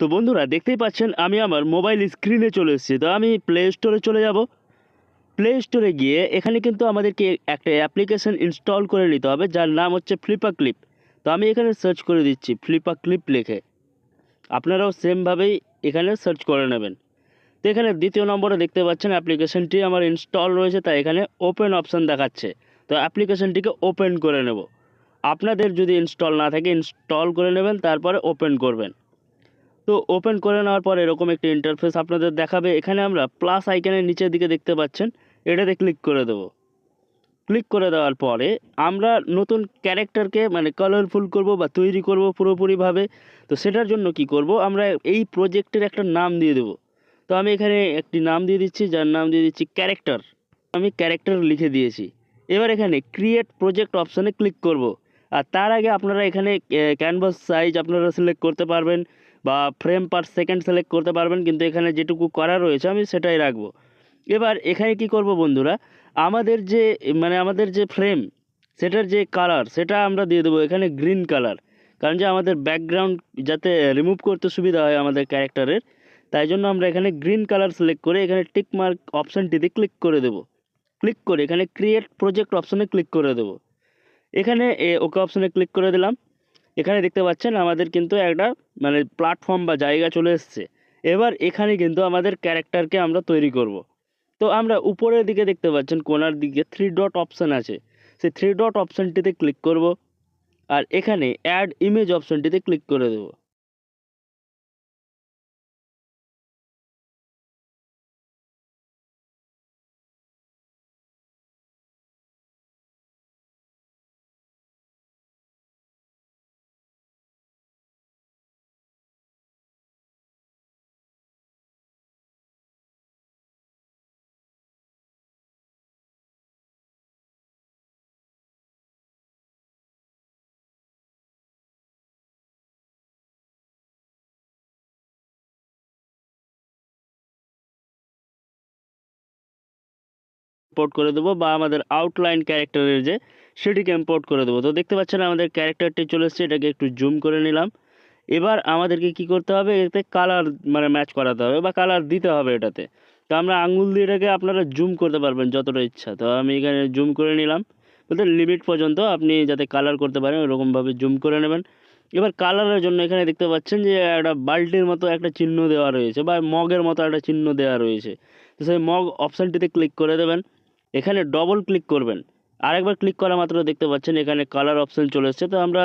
তো বন্ধুরা, দেখতেই পাচ্ছেন, আমি আমার মোবাইল স্ক্রিনে চলে এসেছি। তো আমি প্লে স্টোরে চলে যাব। প্লে স্টোরে গিয়ে এখানে কিন্তু আমাদেরকে একটা অ্যাপ্লিকেশন ইনস্টল করে নিতে হবে, যার নাম হচ্ছে ফ্লিপা ক্লিপ তো আমি এখানে সার্চ করে দিচ্ছি ফ্লিপা ক্লিপ লিখে। আপনারাও সেমভাবেই এখানে সার্চ করে নেবেন। তো এখানে দ্বিতীয় নম্বরে দেখতে পাচ্ছেন অ্যাপ্লিকেশনটি আমার ইনস্টল রয়েছে, তাই এখানে ওপেন অপশান দেখাচ্ছে। তো অ্যাপ্লিকেশনটিকে ওপেন করে নেব। আপনাদের যদি ইনস্টল না থাকে ইনস্টল করে নেবেন, তারপরে ওপেন করবেন। তো ওপেন করে নেওয়ার পর এরকম একটি ইন্টারফেস আপনাদের দেখাবে। এখানে আমরা প্লাস আইকনের নিচের দিকে দেখতে পাচ্ছেন। এটাতে ক্লিক করে দেবো। ক্লিক করে দেওয়ার পরে আমরা নতুন ক্যারেক্টারকে মানে কালারফুল করব বা তৈরি করব পুরোপুরিভাবে। তো সেটার জন্য কি করব? আমরা এই প্রজেক্টের একটা নাম দিয়ে দেবো। তো আমি এখানে একটি নাম দিয়ে দিচ্ছি, যার নাম দিয়ে দিচ্ছি ক্যারেক্টার আমি ক্যারেক্টার লিখে দিয়েছি। এবার এখানে ক্রিয়েট প্রজেক্ট অপশানে ক্লিক করব। আর তার আগে আপনারা এখানে ক্যানভাস সাইজ আপনারা সিলেক্ট করতে পারবেন। বা ফ্রেম পার সেকেন্ড সিলেক্ট করতে পারবেন, কিন্তু এখানে যেটুকু করা রয়েছে আমি সেটাই রাখব। এবার এখানে কি করব বন্ধুরা? আমাদের যে মানে আমাদের যে ফ্রেম সেটার যে কালার সেটা আমরা দিয়ে দেবো এখানে গ্রিন কালার কারণ যে আমাদের ব্যাকগ্রাউন্ড যাতে রিমুভ করতে সুবিধা হয় আমাদের ক্যারেক্টারের তাই জন্য আমরা এখানে গ্রিন কালার সিলেক্ট করে এখানে টিক মার্ক অপশানটিতে ক্লিক করে দেব। ক্লিক করে এখানে ক্রিয়েট প্রজেক্ট অপশানে ক্লিক করে দেব। এখানে ওকে অপশানে ক্লিক করে দিলাম। এখানে দেখতে পাচ্ছেন আমাদের কিন্তু একটা মানে প্ল্যাটফর্ম বা জায়গা চলে এসছে। এবার এখানে কিন্তু আমাদের ক্যারেক্টারকে আমরা তৈরি করব। তো আমরা উপরের দিকে দেখতে পাচ্ছেন, কোনার দিকে থ্রি ডট অপশান আছে। সেই থ্রি ডট অপশানটিতে ক্লিক করব। আর এখানে অ্যাড ইমেজ অপশানটিতে ক্লিক করে দেব। ইম্পোর্ট করে দেবো বা আমাদের আউটলাইন ক্যারেক্টারের যে, সেটিকে ইম্পোর্ট করে দেবো। তো দেখতে পাচ্ছেন আমাদের ক্যারেক্টারটি চলে এসছে, এটাকে একটু জুম করে নিলাম। এবার আমাদেরকে কি করতে হবে, এতে কালার মানে ম্যাচ করাতে হবে বা কালার দিতে হবে এটাতে। তো আমরা আঙুল দিয়ে এটাকে আপনারা জুম করতে পারবেন যতটা ইচ্ছা। তো আমি এখানে জুম করে নিলাম। বলতে লিমিট পর্যন্ত আপনি যাতে কালার করতে পারেন, ওরকমভাবে জুম করে নেবেন। এবার কালারের জন্য এখানে দেখতে পাচ্ছেন যে, একটা বাল্টির মতো একটা চিহ্ন দেওয়া রয়েছে বা মগের মতো একটা চিহ্ন দেওয়া রয়েছে। তো সেই মগ অপশানটিতে ক্লিক করে দেবেন। এখানে ডবল ক্লিক করবেন। আরেকবার ক্লিক করা মাত্র দেখতে পাচ্ছেন, এখানে কালার অপশান চলে এসছে। তো আমরা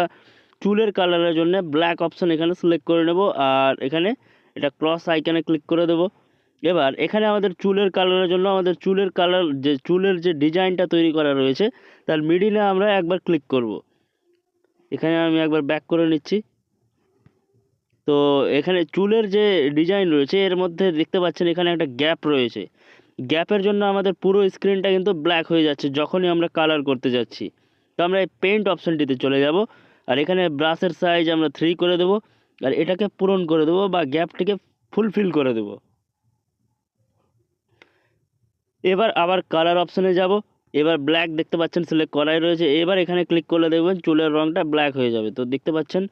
চুলের কালারের জন্য ব্ল্যাক অপশান এখানে সিলেক্ট করে নেব আর এখানে এটা ক্রস আইকনে ক্লিক করে দেব। এবার এখানে আমাদের চুলের কালারের জন্য আমাদের চুলের কালার যে চুলের যে ডিজাইনটা তৈরি করা রয়েছে, তার মিডিলে আমরা একবার ক্লিক করব। এখানে আমি একবার ব্যাক করে নিচ্ছি। তো এখানে চুলের যে ডিজাইন রয়েছে, এর মধ্যে দেখতে পাচ্ছেন এখানে একটা গ্যাপ রয়েছে। গ্যাপের জন্য আমাদের পুরো স্ক্রিনটা কিন্তু ব্ল্যাক হয়ে যাচ্ছে, যখনই আমরা কালার করতে যাচ্ছি। তো আমরা এই পেন্ট অপশানটিতে চলে যাব, আর এখানে ব্রাশের সাইজ আমরা থ্রি করে দেবো, আর এটাকে পূরণ করে দেবো বা গ্যাপটিকে ফুলফিল করে দেবো। এবার আবার কালার অপশানে যাব, এবার ব্ল্যাক দেখতে পাচ্ছেন সিলেক্ট করাই রয়েছে, এবার এখানে ক্লিক করলে দেখবেন চুলের রঙটা ব্ল্যাক হয়ে যাবে। তো দেখতে পাচ্ছেন,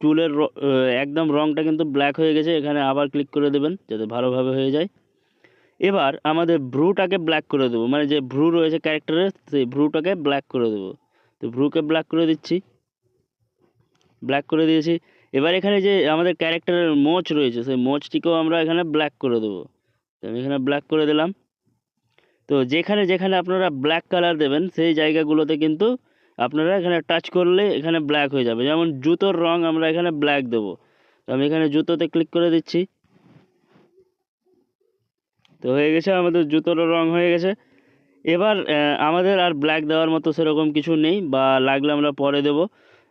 চুলের একদম রঙটা কিন্তু ব্ল্যাক হয়ে গেছে, এখানে আবার ক্লিক করে দেবেন, যাতে ভালোভাবে হয়ে যায়। এবার আমাদের ভ্রুটাকে ব্ল্যাক করে দেবো। মানে যে ভ্রু রয়েছে ক্যারেক্টারের সেই ভ্রুটাকে ব্ল্যাক করে দেবো। তো ভ্রুকে ব্ল্যাক করে দিচ্ছি। ব্ল্যাক করে দিয়েছি। এবার এখানে যে আমাদের ক্যারেক্টারের মোচ রয়েছে, সেই মোচটিকেও আমরা এখানে ব্ল্যাক করে দেবো। তো আমি এখানে ব্ল্যাক করে দিলাম। তো যেখানে যেখানে আপনারা ব্ল্যাক কালার দেবেন, সেই জায়গাগুলোতে কিন্তু আপনারা এখানে টাচ করলে এখানে ব্ল্যাক হয়ে যাবে। যেমন জুতোর রং আমরা এখানে ব্ল্যাক দেবো। তো আমি এখানে জুতোতে ক্লিক করে দিচ্ছি। তো হয়ে গেছে, আমাদের জুতোরও রং হয়ে গেছে। এবার আমাদের আর ব্ল্যাক দেওয়ার মতো সেরকম কিছু নেই বা লাগলে আমরা পরে দেব।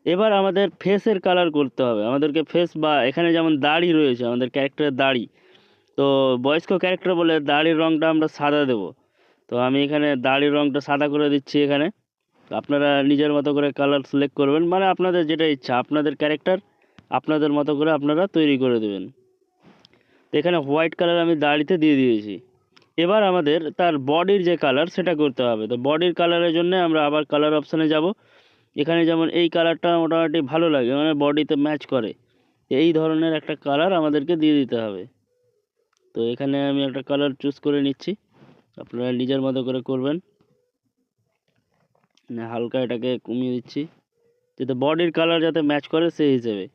এবার আমাদের ফেসের কালার করতে হবে। আমাদেরকে ফেস বা এখানে যেমন দাড়ি রয়েছে, আমাদের ক্যারেক্টারের দাড়ি। তো বয়স্ক ক্যারেক্টার বলে দাড়ির রঙটা আমরা সাদা দেব। তো আমি এখানে দাড়ির রঙটা সাদা করে দিচ্ছি এখানে। আপনারা নিজের মতো করে কালার সিলেক্ট করবেন। মানে আপনাদের যেটা ইচ্ছা, আপনাদের ক্যারেক্টার আপনাদের মতো করে আপনারা তৈরি করে দেবেন। এখানে হোয়াইট কালার আমি দাড়িতে দিয়ে দিয়েছি। এবার আমাদের তার বডির যে কালার সেটা করতে হবে। তো বডির কালারের জন্য আমরা আবার কালার অপশানে যাব। এখানে যেমন এই কালারটা মোটামুটি ভালো লাগে মানে বডিতে ম্যাচ করে। এই ধরনের একটা কালার আমাদেরকে দিয়ে দিতে হবে। তো এখানে আমি একটা কালার চুজ করে নিচ্ছি। আপনারা নিজের মতো করে করবেন। হালকা এটাকে কমিয়ে দিচ্ছি। যাতে বডির কালার যাতে ম্যাচ করে সেই হিসেবে।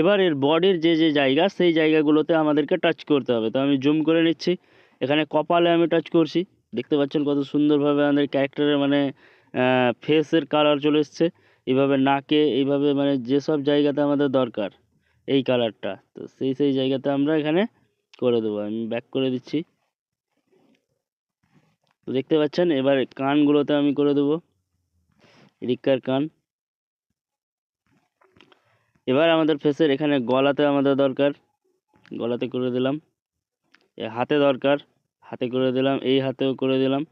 এবার এর বডির যে যে জায়গা, সেই জায়গাগুলোতে আমাদেরকে টাচ করতে হবে। তো আমি জুম করে নিচ্ছি। এখানে কপালে আমি টাচ করছি। দেখতে পাচ্ছেন কত সুন্দরভাবে আমাদের ক্যারেক্টারের মানে ফেসের কালার চলে এসছে। এইভাবে নাকে, এইভাবে মানে যেসব জায়গাতে আমাদের দরকার, এই কালারটা তো সেই সেই জায়গাতে আমরা এখানে করে দেবো। আমি ব্যাক করে দিচ্ছি। দেখতে পাচ্ছেন, এবার কানগুলোতে আমি করে দেবো। রিক্কার কান। এবার আমাদের ফেসের এখানে গলাতে আমাদের দরকার। গলাতে করে দিলাম। হাতে দরকার। হাতে করে দিলাম, এই হাতেও করে দিলাম।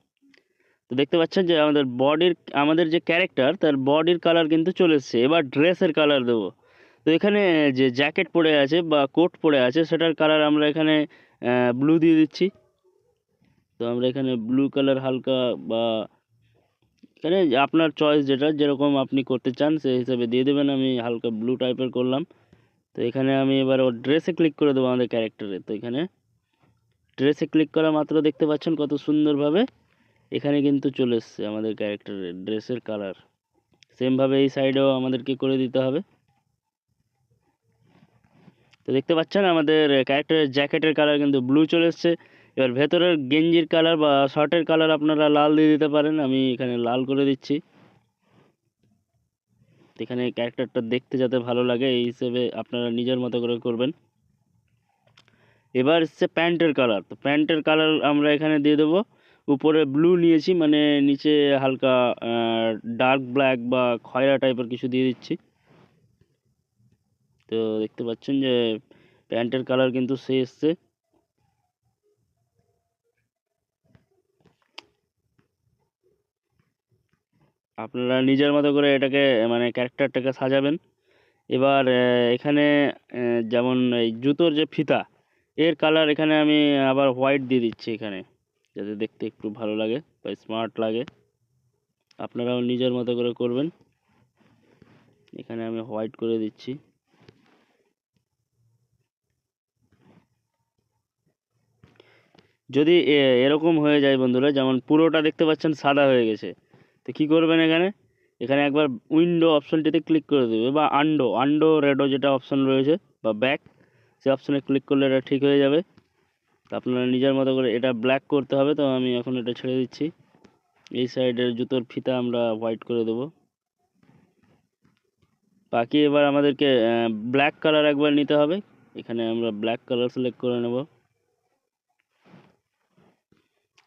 তো দেখতে পাচ্ছেন যে আমাদের বডির, আমাদের যে ক্যারেক্টার, তার বডির কালার কিন্তু চলে এসছে। এবার ড্রেসের কালার দেবো। তো এখানে যে জ্যাকেট পরে আছে বা কোট পরে আছে, সেটার কালার আমরা এখানে ব্লু দিয়ে দিচ্ছি। তো আমরা এখানে ব্লু কালার হালকা বা এখানে আপনার চয়েস যেটা, যেরকম আপনি করতে চান, সেই হিসাবে দিয়ে দেবেন। আমি হালকা ব্লু টাইপের করলাম। তো এখানে আমি এবার ওর ড্রেসে ক্লিক করে দেবো আমাদের ক্যারেক্টারে তো এখানে ড্রেসে ক্লিক করা মাত্র দেখতে পাচ্ছেন কত সুন্দরভাবে এখানে কিন্তু চলে এসছে আমাদের ক্যারেক্টারের ড্রেসের কালার সেমভাবে এই সাইডেও আমাদেরকে করে দিতে হবে। তো দেখতে পাচ্ছেন আমাদের ক্যারেক্টারের জ্যাকেটের কালার কিন্তু ব্লু চলে এসছে। এবার ভেতরের গেঞ্জির কালার বা শার্টের কালার আপনারা লাল দিয়ে দিতে পারেন, আমি এখানে লাল করে দিচ্ছি। এখানে ক্যারেক্টারটা দেখতে যাতে ভালো লাগে, এই হিসেবে আপনারা নিজের মতো করে করবেন। এবার এসছে প্যান্টের কালার তো প্যান্টের কালার আমরা এখানে দিয়ে দেবো। উপরে ব্লু নিয়েছি মানে নিচে হালকা ডার্ক ব্ল্যাক বা খয়রা টাইপের কিছু দিয়ে দিচ্ছি। তো দেখতে পাচ্ছেন যে প্যান্টের কালার কিন্তু সে এসছে। আপনারা নিজের মতো করে এটাকে মানে ক্যারেক্টারটাকে সাজাবেন। এবার এখানে যেমন এই জুতোর যে ফিতা, এর কালার এখানে আমি আবার হোয়াইট দিয়ে দিচ্ছি এখানে, যাতে দেখতে একটু ভালো লাগে বা স্মার্ট লাগে। আপনারাও নিজের মতো করে করবেন। এখানে আমি হোয়াইট করে দিচ্ছি। যদি এরকম হয়ে যায় বন্ধুরা, যেমন পুরোটা দেখতে পাচ্ছেন সাদা হয়ে গেছে তো কি করবেন এখানে? এখানে একবার উইন্ডো অপশনটিতে ক্লিক করে দেবে বা আন্ডো আন্ডো রেডো যেটা অপশন রয়েছে বা ব্যাক সে অপশনে ক্লিক করলে এটা ঠিক হয়ে যাবে। তো আপনারা নিজের মতো করে এটা ব্ল্যাক করতে হবে, তো আমি এখন এটা ছেড়ে দিচ্ছি। এই সাইডের জুতোর ফিতা আমরা হোয়াইট করে দেবো। বাকি এবার আমাদেরকে ব্ল্যাক কালার একবার নিতে হবে। এখানে আমরা ব্ল্যাক কালার সিলেক্ট করে নেব।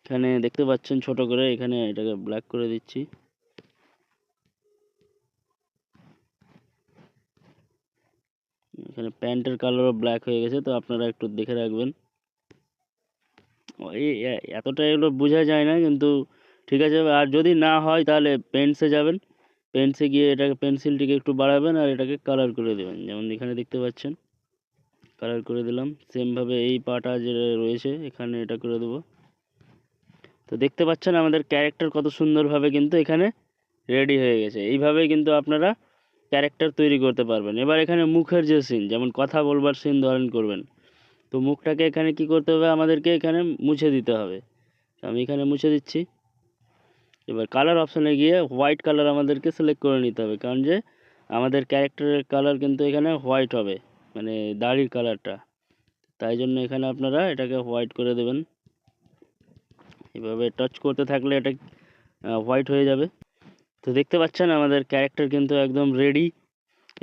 এখানে দেখতে পাচ্ছেন ছোট করে, এখানে এটাকে ব্ল্যাক করে দিচ্ছি। এখানে প্যান্টের কালারও ব্ল্যাক হয়ে গেছে, তো আপনারা একটু দেখে রাখবেন। এই এতটা এগুলো বোঝা যায় না, কিন্তু ঠিক আছে, আর যদি না হয় তাহলে পেন্টসে যাবেন। পেন্টসে গিয়ে এটাকে পেন্সিলটিকে একটু বাড়াবেন আর এটাকে কালার করে দেবেন। যেমন এখানে দেখতে পাচ্ছেন কালার করে দিলাম। সেমভাবে এই পাটা যে রয়েছে, এখানে এটা করে দেবো। তো দেখতে পাচ্ছেন আমাদের ক্যারেক্টার কত সুন্দরভাবে কিন্তু এখানে রেডি হয়ে গেছে। এইভাবেই কিন্তু আপনারা ক্যারেক্টার তৈরি করতে পারবেন। এবার এখানে মুখের যে সিন যেমন কথা বলবার সিন ধারণ করবেন। তো মুখটাকে এখানে কি করতে হবে? আমাদেরকে এখানে মুছে দিতে হবে। আমি এখানে মুছে দিচ্ছি। এবার কালার অপশানে গিয়ে হোয়াইট কালার আমাদেরকে সিলেক্ট করে নিতে হবে। কারণ যে আমাদের ক্যারেক্টারের কালার কিন্তু এখানে হোয়াইট হবে মানে দাড়ির কালারটা তাই জন্য এখানে আপনারা এটাকে হোয়াইট করে দেবেন। এভাবে টাচ করতে থাকলে এটা হোয়াইট হয়ে যাবে। তো দেখতে পাচ্ছেন আমাদের ক্যারেক্টার কিন্তু একদম রেডি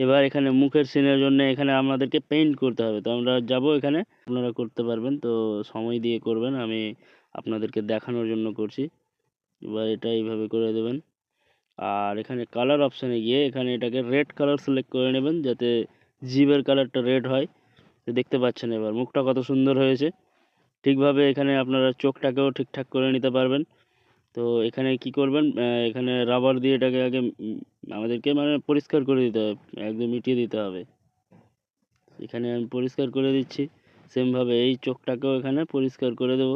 এবার এখানে মুখের সিনের জন্য এখানে আমাদেরকে পেইন্ট করতে হবে। তো আমরা যাব এখানে। আপনারা করতে পারবেন। তো সময় দিয়ে করবেন। আমি আপনাদেরকে দেখানোর জন্য করছি। এবার এটা এইভাবে করে দেবেন। আর এখানে কালার অপশানে গিয়ে এখানে এটাকে রেড কালার সিলেক্ট করে নেবেন, যাতে জিভের কালারটা রেড হয়। তো দেখতে পাচ্ছেন এবার মুখটা কত সুন্দর হয়েছে। ঠিকভাবে এখানে আপনারা চোখটাকেও ঠিকঠাক করে নিতে পারবেন। তো এখানে কি করবেন এখানে রাবার দিয়ে এটাকে আগে আমাদেরকে মানে পরিষ্কার করে দিতে হবে, একদম মিটিয়ে দিতে হবে। এখানে আমি পরিষ্কার করে দিচ্ছি, সেমভাবে এই চোখটাকেও এখানে পরিষ্কার করে দেব।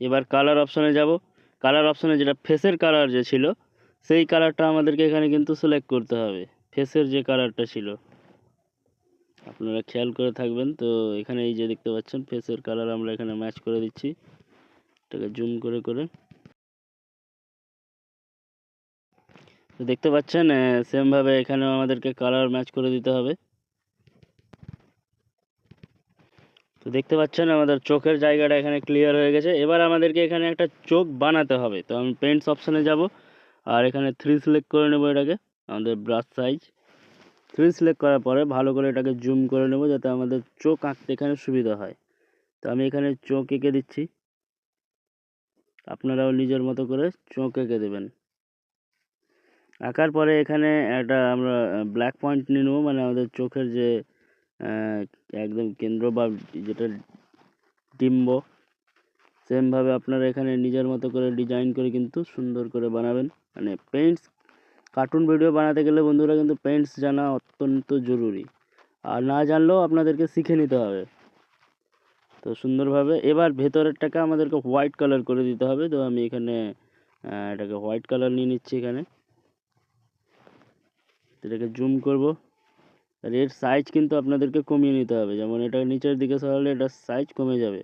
এবার কালার অপশানে যাব। কালার অপশানে যেটা ফেসের কালার যে ছিল, সেই কালারটা আমাদেরকে এখানে কিন্তু সিলেক্ট করতে হবে। ফেসের যে কালারটা ছিল। আপনারা খেয়াল করে থাকবেন। তো এখানে এই যে দেখতে পাচ্ছেন ফেসের কালার আমরা এখানে ম্যাচ করে দিচ্ছি। এটাকে জুম করে করে। তো দেখতে পাচ্ছেন সেমভাবে এখানেও আমাদেরকে কালার ম্যাচ করে দিতে হবে। তো দেখতে পাচ্ছেন, আমাদের চোখের জায়গাটা এখানে ক্লিয়ার হয়ে গেছে। এবার আমাদেরকে এখানে একটা চোখ বানাতে হবে। তো আমি পেন্টস অপশানে যাব। আর এখানে থ্রি সিলেক্ট করে নেব এটাকে, আমাদের ব্রাশ সাইজ থ্রি সিলেক্ট করার পরে ভালো করে এটাকে জুম করে নেব যাতে আমাদের চোখ আঁকতে এখানে সুবিধা হয়। তো আমি এখানে চোখ এঁকে দিচ্ছি। আপনারাও নিজের মতো করে চোখ এঁকে দেবেন। আঁকার পরে এখানে একটা আমরা ব্ল্যাক পয়েন্ট নিয়ে নেব মানে আমাদের চোখের যে একদম কেন্দ্র বা যেটা ডিম্ব, সেমভাবে আপনারা এখানে নিজের মতো করে ডিজাইন করে কিন্তু সুন্দর করে বানাবেন। মানে পেন্টস কার্টুন ভিডিও বানাতে গেলে বন্ধুরা কিন্তু পেন্টস জানা অত্যন্ত জরুরি। আর না জানলেও আপনাদেরকে শিখে নিতে হবে। তো সুন্দরভাবে এবার ভেতরেরটাকে আমাদেরকে হোয়াইট কালার করে দিতে হবে। তো আমি এখানে এটাকে হোয়াইট কালার নিয়ে নিচ্ছি এখানে। এটাকে জুম করব। আর এর সাইজ কিন্তু আপনাদেরকে কমিয়ে নিতে হবে। যেমন এটা নিচের দিকে সরালে এটার সাইজ কমে যাবে।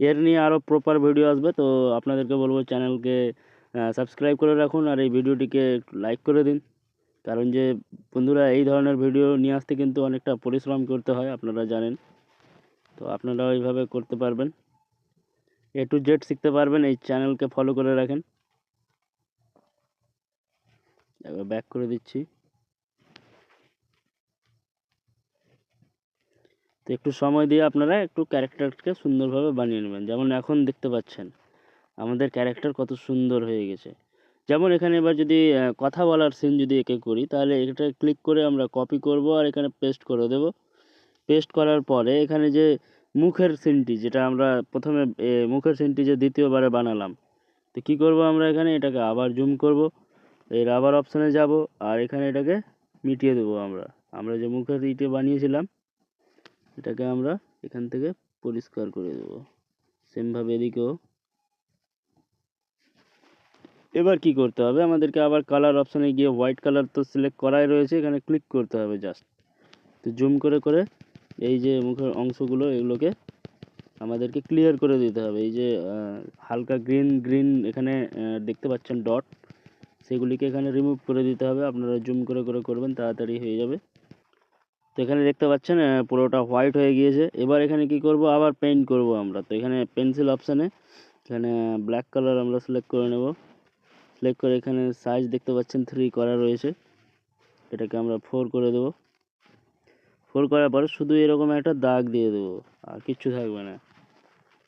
এর নিয়ে আরও প্রপার ভিডিও আসবে। তো আপনাদেরকে বলব চ্যানেলকে সাবস্ক্রাইব করে রাখুন আর এই ভিডিওটিকে লাইক করে দিন। কারণ যে বন্ধুরা এই ধরনের ভিডিও নিয়ে আসতে কিন্তু অনেকটা পরিশ্রম করতে হয়, আপনারা জানেন। তো আপনারা ওইভাবে করতে পারবেন। এ টু জেড শিখতে পারবেন, এই চ্যানেলকে ফলো করে রাখেন। এবার ব্যাক করে দিচ্ছি। তো একটু সময় দিয়ে আপনারা একটু ক্যারেক্টারকে সুন্দরভাবে বানিয়ে নেবেন, যেমন এখন দেখতে পাচ্ছেন। আমাদের ক্যারেক্টার কত সুন্দর হয়ে গেছে। যেমন এখানে এবার যদি কথা বলার সিন যদি একে করি, তাহলে এটা ক্লিক করে আমরা কপি করব আর এখানে পেস্ট করে দেব। পেস্ট করার পরে এখানে যে মুখের সিনটি যেটা আমরা প্রথমে মুখের সিনটি যে দ্বিতীয়বারে বানালাম, তো কী করব আমরা এখানে? এটাকে আবার জুম করব, এর আবার অপশানে যাব, আর এখানে এটাকে মিটিয়ে দেবো আমরা। আমরা যে মুখের ইটে বানিয়েছিলাম, এটাকে আমরা এখান থেকে পরিষ্কার করে দেবো। সেমভাবে এদিকেও। এবার কি করতে হবে? আমাদেরকে আবার কালার অপশানে গিয়ে হোয়াইট কালার তো সিলেক্ট করাই রয়েছে। এখানে ক্লিক করতে হবে জাস্ট তো জুম করে করে এই যে মুখের অংশগুলো, এগুলোকে আমাদেরকে ক্লিয়ার করে দিতে হবে। এই যে হালকা গ্রিন গ্রিন এখানে দেখতে পাচ্ছেন ডট সেগুলিকে এখানে রিমুভ করে দিতে হবে। আপনারা জুম করে করে করবেন, তাড়াতাড়ি হয়ে যাবে। তো এখানে দেখতে পাচ্ছেন পুরোটা হোয়াইট হয়ে গিয়েছে। এবার এখানে কি করব? আবার পেইন্ট করব আমরা। তো এখানে পেন্সিল অপশানে এখানে ব্ল্যাক কালার আমরা সিলেক্ট করে নেব। সিলেক্ট করে এখানে সাইজ দেখতে পাচ্ছেন থ্রি করা রয়েছে। এটাকে আমরা ফোর করে দেব। ফোর করার পরে শুধু এরকম একটা দাগ দিয়ে দেবো, আর কিচ্ছু থাকবে না।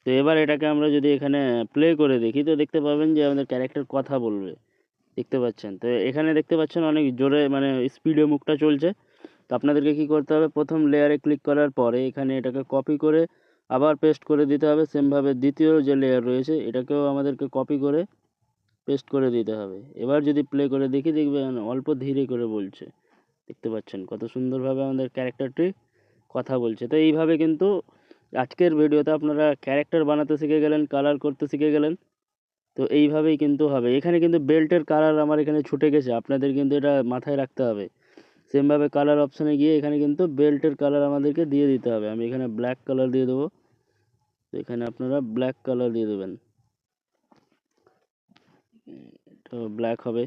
তো এবার এটাকে আমরা যদি এখানে প্লে করে দেখি, তো দেখতে পাবেন যে আমাদের ক্যারেক্টার কথা বলবে। দেখতে পাচ্ছেন? তো এখানে দেখতে পাচ্ছেন অনেক জোরে মানে স্পিডে মুখটা চলছে। তো আপনাদেরকে কি করতে হবে? প্রথম লেয়ারে ক্লিক করার পরে এখানে এটাকে কপি করে আবার পেস্ট করে দিতে হবে। সেমভাবে দ্বিতীয় যে লেয়ার রয়েছে, এটাকেও আমাদেরকে কপি করে পেস্ট করে দিতে হবে। এবার যদি প্লে করে দেখি দেখবেন অল্প ধীরে করে বলছে। দেখতে পাচ্ছেন কত সুন্দরভাবে আমাদের ক্যারেক্টারটি কথা বলছে। তো এইভাবে কিন্তু আজকের ভিডিওতে আপনারা ক্যারেক্টার বানাতে শিখে গেলেন কালার করতে শিখে গেলেন। তো এইভাবেই কিন্তু হবে। এখানে কিন্তু বেল্টের কালার আমার এখানে ছুটে গেছে। আপনাদের কিন্তু এটা মাথায় রাখতে হবে। সেমভাবে কালার অপশানে গিয়ে এখানে কিন্তু বেল্টের কালার আমাদেরকে দিয়ে দিতে হবে। আমি এখানে ব্ল্যাক কালার দিয়ে দেবো। তো এখানে আপনারা ব্ল্যাক কালার দিয়ে দেবেন। তো ব্ল্যাক হবে।